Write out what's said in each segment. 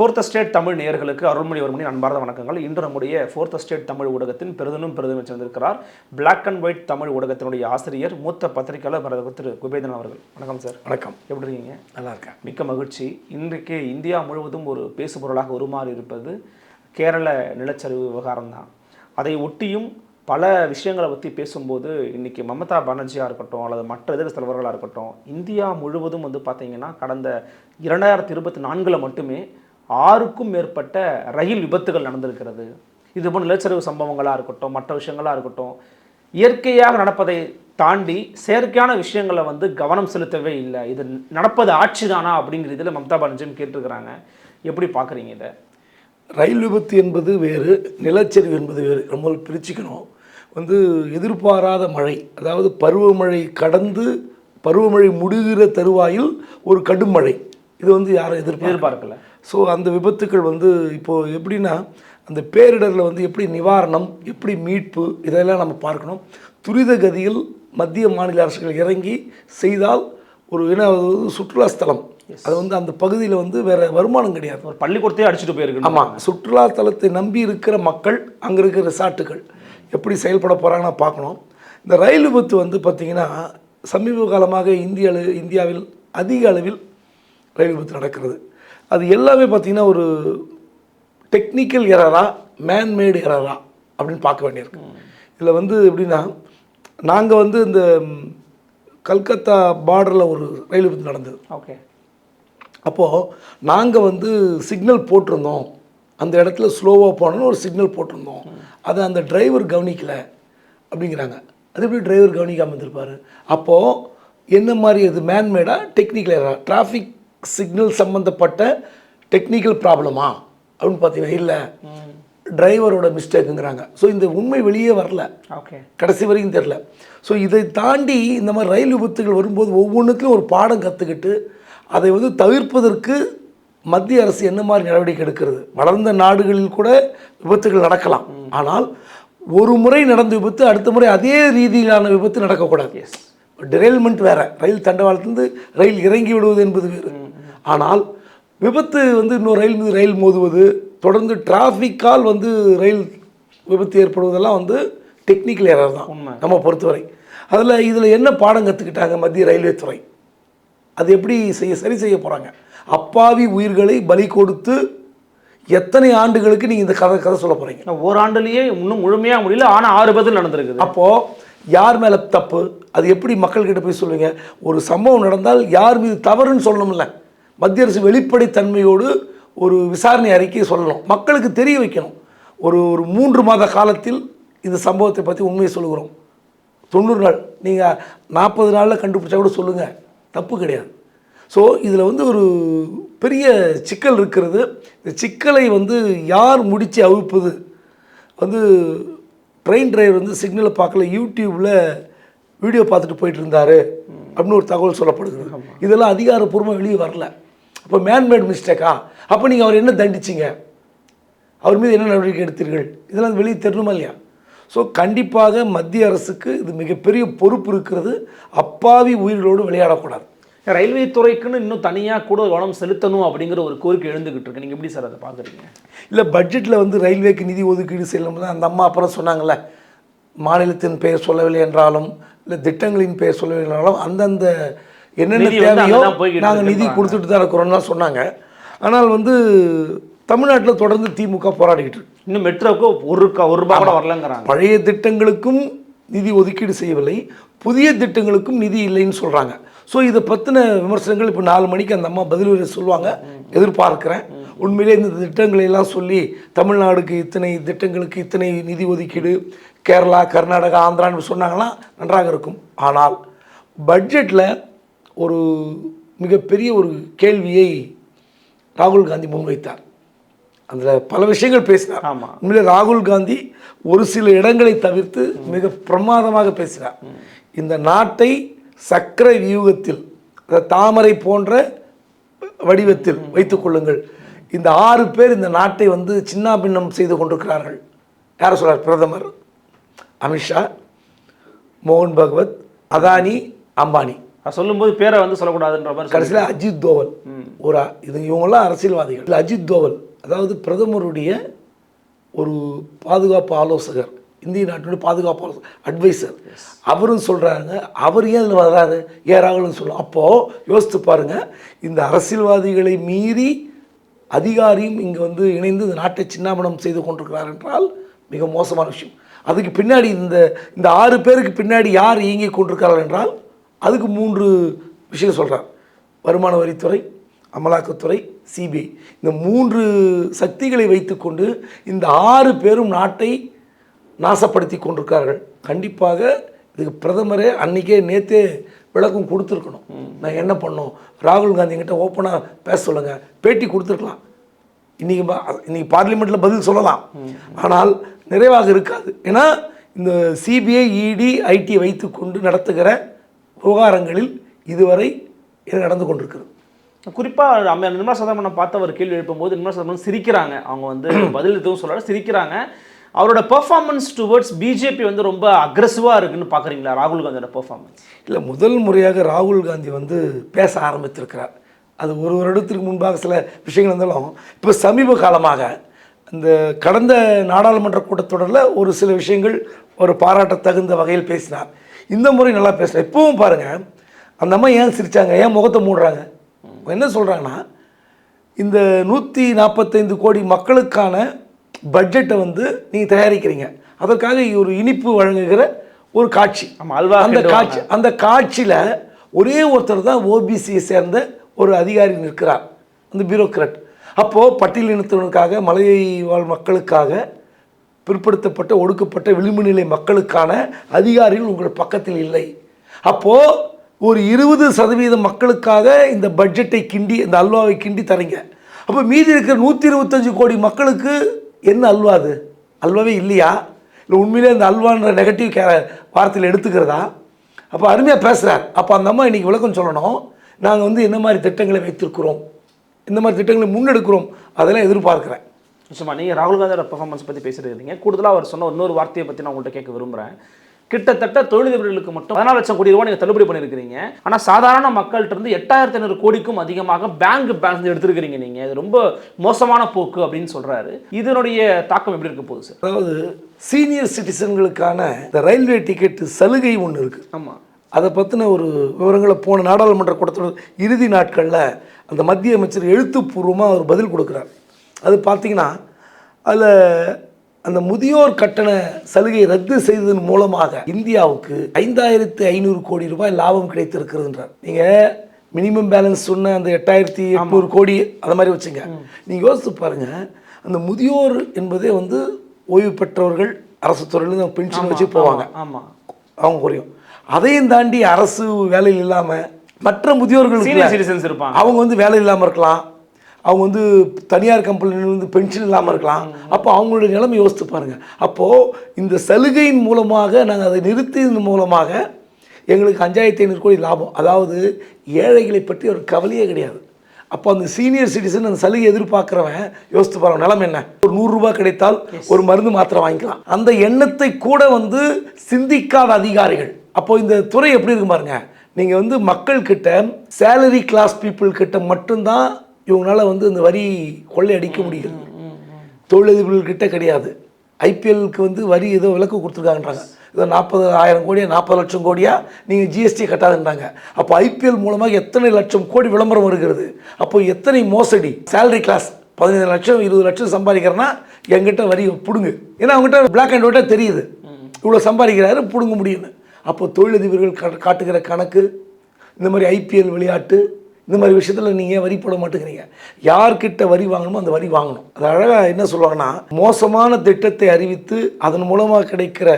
Fourth state Tamil நேயர்களுக்கு அருள்மொழி வர்மணி அன்பார்ந்த வணக்கங்கள். இன்று நம்முடைய ஃபோர்த் ஸ்டேட் தமிழ் ஊடகத்தின் பெருதனும் பெருதனும் சேர்ந்திருக்கிறார் பிளாக் அண்ட் ஒயிட் தமிழ் ஊடகத்தினுடைய ஆசிரியர் மூத்த பத்திரிகையாளர் பரத திரு. குபேதன் அவர்கள். வணக்கம் சார் வணக்கம். எப்படி இருக்கீங்க? நல்லா இருக்கேன். மிக்க மகிழ்ச்சி. இன்றைக்கு இந்தியா முழுவதும் ஒரு பேசுபொருளாக உருமாறி இருப்பது கேரள நிலச்சரிவு விவகாரம் தான். அதை ஒட்டியும் பல விஷயங்களை பற்றி பேசும்போது இன்னைக்கு மமதா பானர்ஜியாக இருக்கட்டும் அல்லது மற்ற எதிர் தலைவர்களாக இருக்கட்டும் இந்தியா முழுவதும் வந்து பார்த்தீங்கன்னா கடந்த இரண்டாயிரத்தி இருபத்தி நான்கில் மட்டுமே ஆறுக்கும் மேற்பட்ட ரயில் விபத்துகள் நடந்திருக்கிறது. இது போன்ற நிலச்சரிவு சம்பவங்களாக இருக்கட்டும் மற்ற விஷயங்களாக இருக்கட்டும் இயற்கையாக நடப்பதை தாண்டி செயற்கையான விஷயங்களை வந்து கவனம் செலுத்தவே இல்லை. இது நடப்பது ஆட்சி தானா அப்படிங்கிற இதில் மம்தா பானர்ஜியும் கேட்டிருக்கிறாங்க. எப்படி பார்க்குறீங்க இதை? ரயில் விபத்து என்பது வேறு நிலச்சரிவு என்பது வேறு. ரொம்ப பிரிச்சுக்கணும். வந்து எதிர்பாராத மழை அதாவது பருவமழை கடந்து பருவமழை முடிகிற தருவாயில் ஒரு கடும் மழை. இது வந்து யாரும் எதிர்பார்க்க எதிர்பார்க்கல. ஸோ அந்த விபத்துக்கள் வந்து இப்போது எப்படின்னா அந்த பேரிடரில் வந்து எப்படி நிவாரணம் எப்படி மீட்பு இதெல்லாம் நம்ம பார்க்கணும். துரித கதியில் மத்திய மாநில அரசுகள் இறங்கி செய்தால் ஒரு ஏன்னா அது வந்து சுற்றுலா ஸ்தலம். அது வந்து அந்த பகுதியில் வந்து வேற வருமானம் கிடையாது. ஒரு பள்ளிக்கூடத்தையே அடிச்சுட்டு போயிருக்கு ஆமாம் சுற்றுலா தலத்தை நம்பி இருக்கிற மக்கள் அங்கே இருக்கிற ரிசார்ட்டுகள் எப்படி செயல்பட போகிறாங்கன்னு பார்க்கணும். இந்த ரயில் விபத்து வந்து பார்த்திங்கன்னா சமீப காலமாக இந்திய இந்தியாவில் அதிக அளவில் ரயில் விபத்து நடக்கிறது. அது எல்லாமே பார்த்திங்கன்னா ஒரு டெக்னிக்கல் எரரா மேன்மேடு எரரா அப்படின்னு பார்க்க வேண்டியிருக்கு. இதில் வந்து எப்படின்னா நாங்கள் வந்து இந்த கல்கத்தா பார்டரில் ஒரு ரயில் விபத்து நடந்தது. ஓகே. அப்போது நாங்கள் வந்து சிக்னல் போட்டிருந்தோம். அந்த இடத்துல ஸ்லோவாக போனோன்னு ஒரு சிக்னல் போட்டிருந்தோம். அதை அந்த டிரைவர் கவனிக்கல அப்படிங்கிறாங்க. அது எப்படி டிரைவர் கவனிக்காமல் இருந்திருப்பாரு? அப்போது என்ன மாதிரி அது மேன்மேடா டெக்னிக்கல் எரா டிராஃபிக் சிக்னல் சம்மந்தப்பட்ட டெக்னிக்கல் ப்ராப்ளமா அப்படின்னு பார்த்தீங்கன்னா இல்லை. டிரைவரோட மிஸ்டேக்குங்கிறாங்க ஸோ இந்த உண்மை வெளியே வரல. ஓகே கடைசி வரைக்கும் தெரில ஸோ இதை தாண்டி இந்த மாதிரி ரயில் விபத்துகள் வரும்போது ஒவ்வொன்றுத்துலையும் ஒரு பாடம் கற்றுக்கிட்டு அதை வந்து தவிர்ப்பதற்கு மத்திய அரசு என்ன மாதிரி நடவடிக்கை எடுக்கிறது? வளர்ந்த நாடுகளில் கூட விபத்துகள் நடக்கலாம். ஆனால் ஒரு முறை நடந்த விபத்து அடுத்த முறை அதே ரீதியிலான விபத்து நடக்கக்கூடாது. எஸ் டிரெயில்மெண்ட் வேற. ரயில் தண்டவாளத்திலிருந்து ரயில் இறங்கி விடுவது என்பது வேறு. ஆனால் விபத்து வந்து இன்னொரு ரயில் மீது ரயில் மோதுவது தொடர்ந்து டிராஃபிக்கால் வந்து ரயில் விபத்து ஏற்படுவதெல்லாம் வந்து டெக்னிக்கல் எரர் தான். நம்ம பொறுத்தவரை. அதில் இதில் என்ன பாடம் கற்றுக்கிட்டாங்க மத்திய ரயில்வே துறை? அது எப்படி செய்ய சரி செய்ய போகிறாங்க அப்பாவி உயிர்களை பலி கொடுத்து எத்தனை ஆண்டுகளுக்கு நீங்கள் இந்த கதை கதை சொல்ல போகிறீங்க ஓராண்டுலேயே இன்னும் முழுமையாக முடியல ஆனால் ஆறு பதில் நடந்திருக்குது. அப்போது யார் மேலே தப்பு? அது எப்படி மக்கள்கிட்ட போய் சொல்லுவீங்க? ஒரு சம்பவம் நடந்தால் யார் மீது தவறுன்னு சொல்லணும்ல. மத்திய அரசு வெளிப்படைத்தன்மையோடு ஒரு விசாரணை அறிக்கையை சொல்லணும். மக்களுக்கு தெரிய வைக்கணும். ஒரு ஒரு மூன்று மாத காலத்தில் இந்த சம்பவத்தை பற்றி உண்மையை சொல்லுகிறோம். தொண்ணூறு நாள் நீங்கள் நாற்பது நாளில் கண்டுபிடிச்சா கூட சொல்லுங்கள் தப்பு கிடையாது. ஸோ இதில் வந்து ஒரு பெரிய சிக்கல் இருக்கிறது. இந்த சிக்கலை வந்து யார் முடித்து அவிழ்ப்பது வந்து ட்ரெயின் டிரைவர் வந்து சிக்னலை பார்க்கல. யூடியூப்பில் வீடியோ பார்த்துட்டு போயிட்டு இருந்தாரு அப்படின்னு ஒரு தகவல் சொல்லப்படுகிறது இதெல்லாம் அதிகாரப்பூர்வமாக வெளியே வரல. அப்போ மேன்மேட் மிஸ்டேக்கா அப்போ நீங்கள் அவர் என்ன தண்டிச்சிங்க? அவர் மீது என்ன நடவடிக்கை எடுத்தீர்கள்? இதெல்லாம் வெளியே தெரியணுமா இல்லையா? ஸோ கண்டிப்பாக மத்திய அரசுக்கு இது மிகப்பெரிய பொறுப்பு இருக்கிறது. அப்பாவி உயிர்களோடு விளையாடக்கூடாது. ரயில்வே துறைக்குன்னு இன்னும் தனியாக கூட கவனம் செலுத்தணும் அப்படிங்கிற ஒரு கோரிக்கை எழுந்துகிட்டு இருக்கு. நீங்கள் எப்படி சார் அதை பார்க்குறீங்க? இல்லை பட்ஜெட்டில் வந்து ரயில்வேக்கு நிதி ஒதுக்கீடு செய்யணும் தான் அந்த அம்மா அப்புறம் சொன்னாங்கல்ல. மாநிலத்தின் பெயர் சொல்லவில்லை என்றாலும் இல்லை திட்டங்களின் பெயர் சொல்லவில்லை என்றாலும் அந்தந்த என்னென்ன தேவையோ நாங்கள் நிதி. கொடுத்துட்டு தான் இருக்கிறோம்லாம் சொன்னாங்க. ஆனால் வந்து தமிழ்நாட்டில் தொடர்ந்து திமுக போராடிக்கிட்டு இன்னும் மெட்ரோக்கு ஒரு ஒரு ரூபாய் கூட வரலங்கிறாங்க. பழைய திட்டங்களுக்கும் நிதி ஒதுக்கீடு செய்யவில்லை. புதிய திட்டங்களுக்கும் நிதி இல்லைன்னு சொல்கிறாங்க ஸோ இதை பற்றின விமர்சனங்கள் இப்போ நாலு மணிக்கு அந்த அம்மா பதில் சொல்லுவாங்க. எதிர்பார்க்குறேன். உண்மையிலே இந்த திட்டங்களை எல்லாம் சொல்லி தமிழ்நாடுக்கு இத்தனை திட்டங்களுக்கு இத்தனை நிதி ஒதுக்கீடு கேரளா கர்நாடகா ஆந்திரான்னு சொன்னாங்கன்னா நன்றாக இருக்கும். ஆனால் பட்ஜெட்டில் ஒரு மிகப்பெரிய ஒரு கேள்வியை ராகுல் காந்தி முன்வைத்தார். அதில் பல விஷயங்கள் பேசினார். ஆமா. உண்மையிலே ராகுல் காந்தி ஒரு சில இடங்களை தவிர்த்து மிக பிரமாதமாக பேசினார். இந்த நாட்டை சக்கர வியூகத்தில் தாமரை போன்ற வடிவத்தில் வைத்துக் கொள்ளுங்கள். இந்த ஆறு பேர் இந்த நாட்டை வந்து சின்னாபின்னம் செய்து கொண்டிருக்கிறார்கள். யார் சொல்றார்? பிரதமர். அமித்ஷா மோகன் பகவத் அதானி அம்பானி. அது சொல்லும்போது பேரை வந்து சொல்லக்கூடாதுன்ற மாதிரி கடைசியில் அஜித் தோவல். ஒரு இது இவங்கெல்லாம் அரசியல்வாதிகள். இல்லை அஜித் தோவல் அதாவது பிரதமருடைய ஒரு பாதுகாப்பு ஆலோசகர் இந்திய நாட்டினுடைய பாதுகாப்பு ஆலோசகர் அட்வைசர் அவரும் சொல்கிறாங்க அவர் ஏன் இதில் வர்றாரு ஏன் ராகுல்னு அப்போது யோசித்து பாருங்க. இந்த அரசியல்வாதிகளை மீறி அதிகாரியும் இங்கே வந்து இணைந்து இந்த நாட்டை சின்னாபனம் செய்து கொண்டிருக்கிறார் என்றால் மிக மோசமான விஷயம். அதுக்கு பின்னாடி இந்த இந்த ஆறு பேருக்கு பின்னாடி யார் இயங்கிக் கொண்டிருக்கிறார்கள் என்றால் அதுக்கு மூன்று விஷயம் சொல்கிறார் வருமான வரித்துறை அமலாக்கத்துறை சிபிஐ. இந்த மூன்று சக்திகளை வைத்துக்கொண்டு இந்த ஆறு பேரும் நாட்டை நாசப்படுத்தி கொண்டிருக்கார்கள் கண்டிப்பாக இதுக்கு பிரதமரே அன்றைக்கே நேற்றே விளக்கம் கொடுத்துருக்கணும். நான் என்ன பண்ணோம் ராகுல் காந்தி என்கிட்ட ஓப்பனாக பேச சொல்லுங்கள் பேட்டி கொடுத்துருக்கலாம். இன்றைக்கி இன்னைக்கு பார்லிமெண்ட்டில் பதில் சொல்லலாம். ஆனால் நிறைவாக இருக்காது. ஏன்னா இந்த சிபிஐ இடி ஐடி வைத்துக்கொண்டு நடத்துகிற விவகாரங்களில் இதுவரை இது நடந்து கொண்டிருக்கிறது. குறிப்பா அம்மா நிர்மலா சீதாராமனை பார்த்து அவர் கேள்வி எழுப்பும்போது நிர்மலா சீதாராமன் சிரிக்கிறாங்க. அவங்க வந்து பதில் எதுவும் சொல்லல சிரிக்கிறாங்க. அவரோட பெர்ஃபார்மன்ஸ் டுவர்ட்ஸ் பிஜேபி வந்து ரொம்ப அக்ரெசிவா இருக்குன்னு பாக்குறீங்களா ராகுல் காந்தியோட பெர்ஃபார்மன்ஸ் இல்லை முதல் முறையாக ராகுல் காந்தி வந்து பேச ஆரம்பித்திருக்கிறார். அது ஒரு வருடத்திற்கு முன்பாக சில விஷயங்கள் இருந்தாலும் இப்போ சமீப காலமாக இந்த கடந்த நாடாளுமன்ற கூட்டத்தொடரில் ஒரு சில விஷயங்கள் ஒரு பாராட்டத் தகுந்த வகையில் பேசினார். இந்த முறை நல்லா பேசுகிறார் இப்பவும் பாருங்கள் அந்த அம்மா ஏன் சிரிச்சாங்க? ஏன் முகத்தை மூடுறாங்க? என்ன சொல்கிறாங்கன்னா இந்த நூற்றி நாற்பத்தைந்து கோடி மக்களுக்கான பட்ஜெட்டை வந்து நீங்கள் தயாரிக்கிறீங்க. அதற்காக ஒரு இனிப்பு வழங்குகிற ஒரு காட்சி. அந்த. காட்சி அந்த காட்சியில் ஒரே ஒருத்தர் தான் ஓபிசியை சேர்ந்த ஒரு அதிகாரி நிற்கிறார். அந்த பியூரோக்ராட். அப்போது பட்டியலினத்தினருக்காக மலையை வாழ் மக்களுக்காக பிற்படுத்தப்பட்ட ஒடுக்கப்பட்ட விளிம்பு நிலை மக்களுக்கான அதிகாரிகள் உங்கள் பக்கத்தில் இல்லை. அப்போது ஒரு இருபது சதவீத மக்களுக்காக இந்த பட்ஜெட்டை கிண்டி இந்த அல்வாவை கிண்டி தரீங்க. அப்போ மீதி இருக்கிற நூற்றி இருபத்தஞ்சு கோடி மக்களுக்கு என்ன அல்வா அது? அல்வாவே இல்லையா? இல்லை உண்மையிலே இந்த அல்வான்ற நெகட்டிவ் கே வார்த்தையில் எடுத்துக்கிறதா? அப்போ அருமையாக பேசுகிறார் அப்போ அந்த அம்மா இன்றைக்கி விளக்கம் சொல்லணும். நாங்கள் வந்து என்ன மாதிரி திட்டங்களை வைத்திருக்கிறோம்? இந்த மாதிரி திட்டங்களை முன்னெடுக்கிறோம். அதெல்லாம் எதிர்பார்க்குறேன். நிச்சயமா நீங்க ராகுல் காந்தியோட பெர்ஃபார்மன்ஸ் பத்தி பேசிட்டு இருக்கீங்க கூடுதலா அவர் சொன்ன இன்னொரு வார்த்தையை பத்தி நான் உங்கள்கிட்ட கேட்க விரும்புறேன். கிட்டத்தட்ட தொழிலதிபர்களுக்கு மட்டும் பதினாலு லட்சம் கோடி ரூபாய் நீங்க தள்ளுபடி பண்ணிருக்கீங்க ஆனா சாதாரண மக்கள்கிட்ட இருந்து எட்டாயிரத்தி ஐநூறு கோடிக்கும் அதிகமாக பேங்க் பேலன்ஸ் எடுத்திருக்கிறீங்க நீங்க. இது ரொம்ப மோசமான போக்கு அப்படின்னு சொல்றாரு. இதனுடைய தாக்கம் எப்படி இருக்க போகுது சார் அதாவது சீனியர் சிட்டிசன்களுக்கான இந்த ரயில்வே டிக்கெட் சலுகை ஒன்று இருக்குது ஆமா. அதை பற்றின ஒரு விவரங்களை போன நாடாளுமன்ற கூட்டத்தொடர் இறுதி நாட்களில் அந்த மத்திய அமைச்சர் எழுத்துப்பூர்வமாக அவர் பதில் கொடுக்குறார். அது பார்த்தீங்கன்னா அதில் அந்த முதியோர் கட்டண சலுகையை ரத்து செய்ததன் மூலமாக இந்தியாவுக்கு ஐந்தாயிரத்து ஐநூறு கோடி ரூபாய் லாபம் கிடைத்திருக்கிறதுன்றார். நீங்கள் மினிமம் பேலன்ஸ் சொன்ன அந்த எட்டாயிரத்தி எட்நூறு கோடி அந்த மாதிரி வச்சுங்க. நீங்கள் யோசித்து பாருங்கள் அந்த முதியோர் என்பதே வந்து ஓய்வு பெற்றவர்கள் அரசு துறையில் பென்ஷன் வச்சு போவாங்க. அவங்க குறையும். அதையும் தாண்டி அரசு வேலையில் இல்லாமல் மற்ற முதியோர்கள் சீனியர் சிட்டிசன்ஸ் இருப்பாங்க. அவங்க வந்து வேலை இல்லாமல் இருக்கலாம். அவங்க வந்து தனியார் கம்பெனியில் வந்து பென்ஷன் இல்லாமல் இருக்கலாம். அப்போ அவங்களுடைய நிலைமை யோசித்து பாருங்க. அப்போது இந்த சலுகையின் மூலமாக நாங்கள் அதை நிறுத்தியதன் மூலமாக எங்களுக்கு அஞ்சாயிரத்தி ஐநூறு கோடி லாபம். அதாவது ஏழைகளை பற்றி ஒரு கவலையே கிடையாது. அப்போ அந்த சீனியர் சிட்டிசன் அந்த சலுகை எதிர்பார்க்குறவன் யோசித்து பாருங்க நிலைமை என்ன? ஒரு நூறுரூபா கிடைத்தால் ஒரு மருந்து மாத்திரை வாங்கிக்கலாம். அந்த எண்ணத்தை கூட வந்து சிந்திக்காத அதிகாரிகள். அப்போ இந்த துறை எப்படி இருக்கு பாருங்க? நீங்கள் வந்து மக்கள் கிட்ட சேலரி கிளாஸ் பீப்புள் கிட்ட மட்டும்தான் இவங்களால வந்து இந்த வரி கொள்ளை அடிக்க முடியுது. தொழிலதிபர்கள் கிட்ட கிடையாது. ஐபிஎல்க்கு வந்து வரி ஏதோ விலக்கு கொடுத்துருக்காங்கன்றாங்க. ஏதோ நாற்பது ஆயிரம் கோடியா நாற்பது லட்சம் கோடியா நீங்கள் ஜிஎஸ்டி கட்டாதுன்றாங்க. அப்போ ஐபிஎல் மூலமாக எத்தனை லட்சம் கோடி விளம்பரம் வருகிறது? அப்போ எத்தனை மோசடி? சேலரி கிளாஸ் பதினைந்து லட்சம் இருபது லட்சம் சம்பாதிக்கிறேன்னா என்கிட்ட வரி பிடுங்கு. ஏன்னா அவங்ககிட்ட பிளாக் அண்ட் ஒயிட்டாக தெரியுது. இவ்வளோ சம்பாதிக்கிறாரு பிடுங்க முடியும்னு. அப்போ தொழிலதிபர்கள் காட்டுகிற கணக்கு இந்த மாதிரி ஐபிஎல் விளையாட்டு இந்த மாதிரி விஷயத்தில் நீங்கள் வரி போட மாட்டேங்கிறீங்க? யார்கிட்ட வரி வாங்கணுமோ அந்த வரி வாங்கணும். அது அழகாக என்ன சொல்லுவாங்கன்னா மோசமான திட்டத்தை அறிவித்து அதன் மூலமாக கிடைக்கிற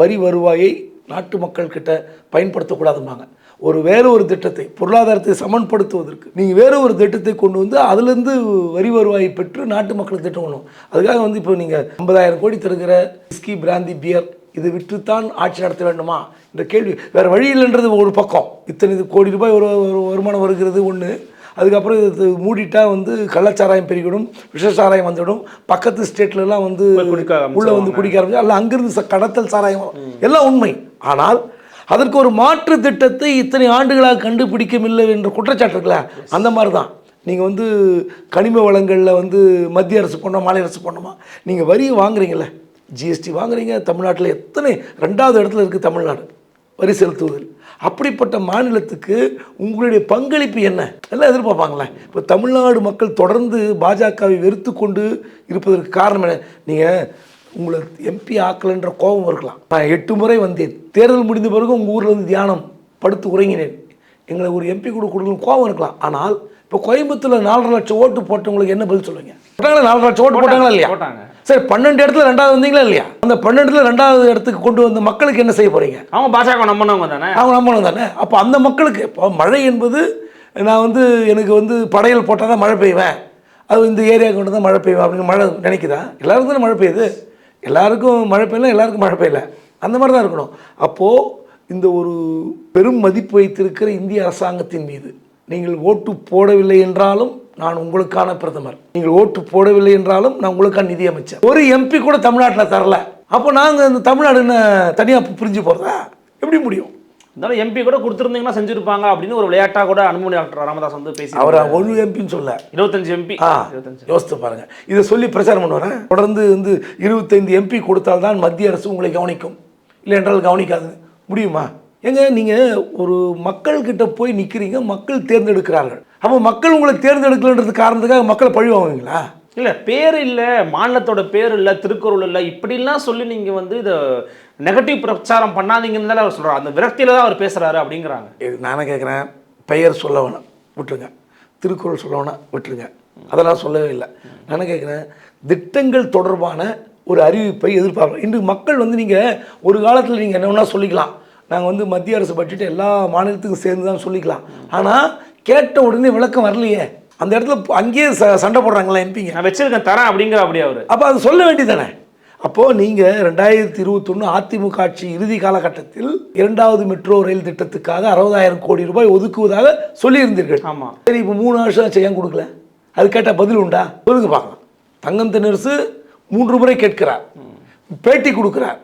வரி வருவாயை நாட்டு மக்கள்கிட்ட பயன்படுத்தக்கூடாதும்பாங்க. ஒரு வேறு ஒரு திட்டத்தை பொருளாதாரத்தை சமன்படுத்துவதற்கு நீங்கள் வேறு ஒரு திட்டத்தை கொண்டு வந்து அதுலேருந்து வரி வருவாயை பெற்று நாட்டு மக்களுக்கு திட்டம் பண்ணும் அதுக்காக வந்து இப்போ நீங்கள் ஐம்பதாயிரம் கோடி தருகிற விஸ்கி பிராந்தி பியர் இது விற்றுத்தான் ஆட்சி நடத்த வேண்டுமா? இந்த கேள்வி. வேற வழி இல்லைன்றது ஒரு பக்கம். இத்தனை இது கோடி ரூபாய் ஒரு ஒரு வருமானம் வருகிறது ஒன்று அதுக்கப்புறம் இது மூடிட்டா வந்து கள்ளச்சாராயம் பெருகிடும் விஷசாராயம் வந்துவிடும் பக்கத்து ஸ்டேட்லலாம் வந்து உள்ள வந்து குடிக்க ஆரம்பிச்சு அல்ல அங்கிருந்து ச- கடத்தல் சாராயம். எல்லாம் உண்மை. ஆனால் அதற்கு ஒரு மாற்று திட்டத்தை இத்தனை ஆண்டுகளாக கண்டுபிடிக்கவில்லை என்ற குற்றச்சாட்டு இருக்குல்ல? அந்த மாதிரி தான் நீங்கள் வந்து கனிம வளங்களில் வந்து மத்திய அரசு பண்ணோம் மாநில அரசு பண்ணோமா நீங்கள் வரி வாங்குறீங்கல்ல. ஜிஎஸ்டி வாங்குறீங்க தமிழ்நாட்டில் எத்தனை ரெண்டாவது இடத்துல இருக்குது தமிழ்நாடு வரி செலுத்துவதில். அப்படிப்பட்ட மாநிலத்துக்கு உங்களுடைய பங்களிப்பு என்ன? எல்லாம் எதிர்பார்ப்பாங்களே. இப்போ தமிழ்நாடு மக்கள் தொடர்ந்து பாஜகவை வெறுத்து கொண்டு இருப்பதற்கு காரணம் என்ன? நீங்கள் உங்களை எம்பி ஆக்கலைன்ற கோபம் இருக்கலாம். நான் எட்டு முறை வந்தேன். தேர்தல் முடிந்த பிறகு உங்கள் ஊரில் வந்து தியானம் படுத்து உறங்கினேன். எங்களை ஒரு எம்பி கூட கொடுக்கணும் கோபம் இருக்கலாம். ஆனால் இப்போ கோயம்புத்தூரில் நாலரை லட்சம் ஓட்டு போட்டவங்களுக்கு என்ன பதில் சொல்லுவீங்க? போட்டாங்களா? நாலரை லட்சம் ஓட்டு போட்டாங்களா இல்லையா? போட்டாங்க. சரி பன்னெண்டு இடத்துல ரெண்டாவது வந்தீங்களா இல்லையா? அந்த பன்னெண்டுல ரெண்டாவது இடத்துக்கு கொண்டு வந்த மக்களுக்கு என்ன செய்ய போறீங்க? அவங்க பாஜக நம்பினவங்க தானே? அவங்க நம்பணும் தானே? அப்போ அந்த மக்களுக்கு இப்போ மழை என்பது நான் வந்து எனக்கு வந்து படையல் போட்டால் தான் மழை பெய்வேன். அது இந்த ஏரியாவுக்கு கொண்டு தான் மழை பெய்வேன் அப்படின்னு மழை நினைக்குதா? எல்லாருக்கும் தானே மழை பெய்யுது. எல்லாருக்கும் மழை பெய்யல எல்லாருக்கும் மழை பெய்யல. அந்த மாதிரி தான் இருக்கணும். அப்போது இந்த ஒரு பெரும் மதிப்பு வைத்திருக்கிற இந்திய அரசாங்கத்தின் மீது நீங்கள் ஓட்டு போடவில்லை என்றாலும் நான் உங்களுக்கான பிரதமர். நீங்கள் ஓட்டு போடவில்லை என்றாலும் நான் உங்களுக்கான நிதியமைச்சர். ஒரு எம்பி கூட தமிழ்நாட்டில் தரல. அப்போ நாங்கள் இந்த தமிழ்நாடு என்ன தனியாக பிரிஞ்சு போகிறதா எப்படி முடியும்? இருந்தாலும் எம்பி கூட கொடுத்துருந்தீங்கன்னா செஞ்சிருப்பாங்க அப்படின்னு ஒரு விளையாட்டா கூட அன்புமணி டாக்டர் ராமதாஸ் வந்து பேசி அவரை ஒரு எம்பின்னு சொல்ல. இருபத்தஞ்சு எம்பி ஆ இருபத்தஞ்சு. யோசித்து பாருங்க. இதை சொல்லி பிரச்சாரம் பண்ணுவாரேன் தொடர்ந்து வந்து இருபத்தைந்து எம்பி கொடுத்தால்தான் மத்திய அரசு உங்களை கவனிக்கும். இல்லை என்றால் கவனிக்காது. முடியுமா? ஏங்க நீங்கள் ஒரு மக்கள்கிட்ட போய் நிற்கிறீங்க மக்கள் தேர்ந்தெடுக்கிறார்கள். அப்போ மக்கள் உங்களை தேர்ந்தெடுக்கலன்றது காரணத்துக்காக மக்களை பழி வாங்குவீங்களா? இல்ல பேர் இல்ல மாநிலத்தோட பேர் இல்ல திருக்குறள் இல்ல இப்படிலாம் சொல்லி நீங்க வந்து இத நெகட்டிவ் பிரச்சாரம் பண்ணாதீங்கன்னு தானே அவர் சொல்றாரு. அந்த விரக்தியில தான் அவர் பேசுறாரு அப்படிங்கிறாங்க. இது நானே கேட்குறேன் பெயர் சொல்ல வேணாம் விட்டுருங்க. திருக்குறள் சொல்ல வேணாம் விட்டுருங்க. அதெல்லாம் சொல்லவே இல்லை. நானே கேட்குறேன் திட்டங்கள் தொடர்பான ஒரு அறிவிப்பை எதிர்பார்க்குறோம் இன்று மக்கள் வந்து நீங்கள் ஒரு காலத்தில் நீங்கள் என்ன வேணா சொல்லிக்கலாம். நாங்கள் வந்து மத்திய அரசு பட்ஜெட் எல்லா மாநிலத்துக்கும் சேர்ந்து தான் சொல்லிக்கலாம். ஆனால் கேட்ட உடனே விளக்கம் வரலையே. அந்த இடத்துல அங்கேயே ச- சண்டை போடுறாங்களா எம்பிங்க நான் வச்சிருக்கேன் தரேன் அப்படிங்கிற அப்படி அவரு. அப்போ அது சொல்ல வேண்டியதானே அப்போது நீங்கள் ரெண்டாயிரத்தி இருபத்தொன்று அதிமுக ஆட்சி இறுதி காலகட்டத்தில் இரண்டாவது மெட்ரோ ரயில் திட்டத்துக்காக அறுபதாயிரம் கோடி ரூபாய் ஒதுக்குவதாக சொல்லியிருந்தீர்கள். ஆமா. சரி இப்போ மூணு வருஷம் ஆச்சு ஏன் கொடுக்கல? அது கேட்டால் பதில் உண்டா? சொல்லுங்க பார்க்கலாம். தங்கம் தென்னரசு மூன்று முறை கேட்கிறார். பேட்டி கொடுக்கிறார்.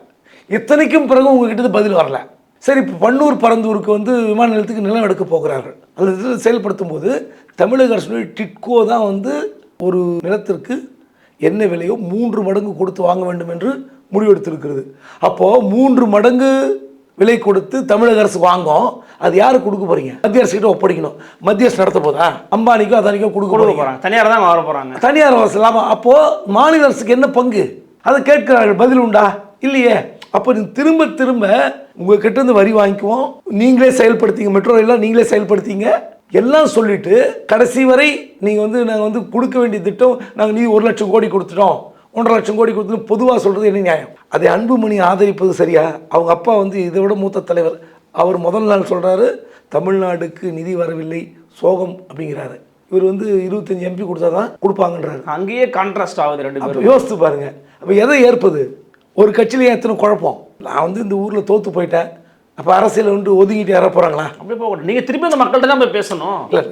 இத்தனைக்கும் பிறகு உங்ககிட்ட பதில் வரல. சரி இப்போ பன்னூர் பரந்தூருக்கு வந்து விமான நிலையத்துக்கு நிலம் எடுக்க போகிறார்கள். அந்த இதில் செயல்படுத்தும் போது தமிழக அரசுடைய டிட்கோ தான் வந்து ஒரு நிலத்திற்கு என்ன விலையோ மூன்று மடங்கு கொடுத்து வாங்க வேண்டும் என்று முடிவெடுத்திருக்கிறது. அப்போது மூன்று மடங்கு விலை கொடுத்து தமிழக அரசு வாங்கும் அது யாருக்கு கொடுக்க போறீங்க? மத்திய அரசு கிட்ட ஒப்படைக்கணும். மத்திய அரசு நடத்த போதா? அம்பானிக்கோ அதானிக்கோ கொடுக்க போறாங்க? தனியார் தான் வர போறாங்க. தனியார் அரசு லாபம் அப்போ மாநில அரசுக்கு என்ன பங்கு? அதை கேட்கிறார்கள். பதில் உண்டா? இல்லையே. அப்போ திரும்ப திரும்ப உங்ககிட்ட இருந்து வரி வாங்கிக்குவோம். நீங்களே செயல்படுத்திங்க. மெட்ரோ ரயிலாம் நீங்களே செயல்படுத்திங்க. எல்லாம் சொல்லிட்டு கடைசி வரை நீங்கள் வந்து நாங்கள் வந்து கொடுக்க வேண்டிய திட்டம் நாங்கள் நீ ஒரு லட்சம் கோடி கொடுத்துட்டோம். ஒன்றரை லட்சம் கோடி கொடுத்துட்டு பொதுவாக சொல்கிறது என்ன நியாயம்? அதை அன்புமணி ஆதரிப்பது சரியா? அவங்க அப்பா வந்து இதை விட மூத்த தலைவர். அவர் முதல் நாள் சொல்கிறாரு தமிழ்நாடுக்கு நிதி வரவில்லை சோகம் அப்படிங்கிறாரு. இவர் வந்து இருபத்தஞ்சி எம்பி கொடுத்தா தான் கொடுப்பாங்கன்றாரு. அங்கேயே கான்ட்ராஸ்ட் ஆகுது ரெண்டு பேரும் யோசித்து பாருங்க. அப்போ எதை ஏற்பது? ஒரு கட்சியில எத்தனை குழப்பம்? நான் வந்து இந்த ஊரில் தோத்து போயிட்டேன். அப்போ அரசியல் வந்து ஒதுங்கிட்டு இற போகிறாங்களா அப்படி போக நீங்க திருப்பி அந்த மக்கள்கிட்ட தான் போய் பேசணும். இல்லை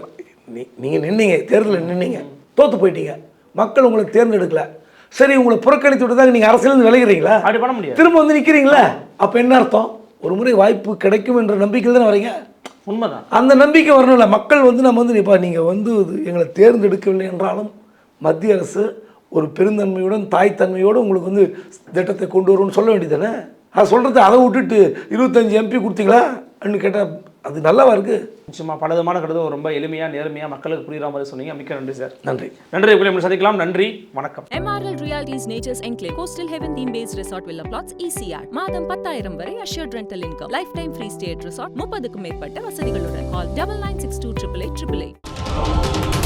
நீ நீங்கள் நின்னீங்க தேர்தலில் நின்னீங்க. தோத்து போயிட்டீங்க. மக்கள் உங்களை தேர்ந்தெடுக்கல. சரி உங்களை புறக்கணித்து விட்டு தான் நீங்கள் அரசியலேருந்து விலகிறீங்களா? அப்படி பண்ண முடியாது. திரும்ப வந்து நிற்கிறீங்களா அப்போ என்ன அர்த்தம்? ஒரு முறை வாய்ப்பு கிடைக்கும் என்ற நம்பிக்கையில் தானே வரீங்க? உண்மைதான். அந்த நம்பிக்கை வரணும்ல. மக்கள் வந்து நம்ம வந்து இப்போ நீங்கள் வந்து எங்களை தேர்ந்தெடுக்கவில்லை என்றாலும் மத்திய அரசு ஒரு பெருந்தன்மையுடன் தாய்த்தன்மையோடு உங்களுக்கு வந்து திட்டத்தை கொண்டு வரும்னு சொல்ல வேண்டியதானே அதை சொல்கிறது அதை விட்டுட்டு இருபத்தஞ்சி எம்பி கொடுத்தீங்களா? அப்படின்னு கேட்டால் அது நல்லாவா இருக்குது நிச்சயமா பல விதமான கருத்து ரொம்ப எளிமையா நேர்மையா மக்களுக்கு புரியுற மாதிரி சொன்னீங்க. மிக்க நன்றி சார். நன்றி. நன்றி உங்களை சந்திக்கலாம். நன்றி வணக்கம். MRL Realties Nature's Enclave Coastal Heaven Theme Based Resort Villa Plots ECR மாதம் பத்தாயிரம் வரை assured rental income lifetime free stay resort முப்பதுக்கும் மேற்பட்ட வசதிகளுடன். Call double nine six two triple eight triple eight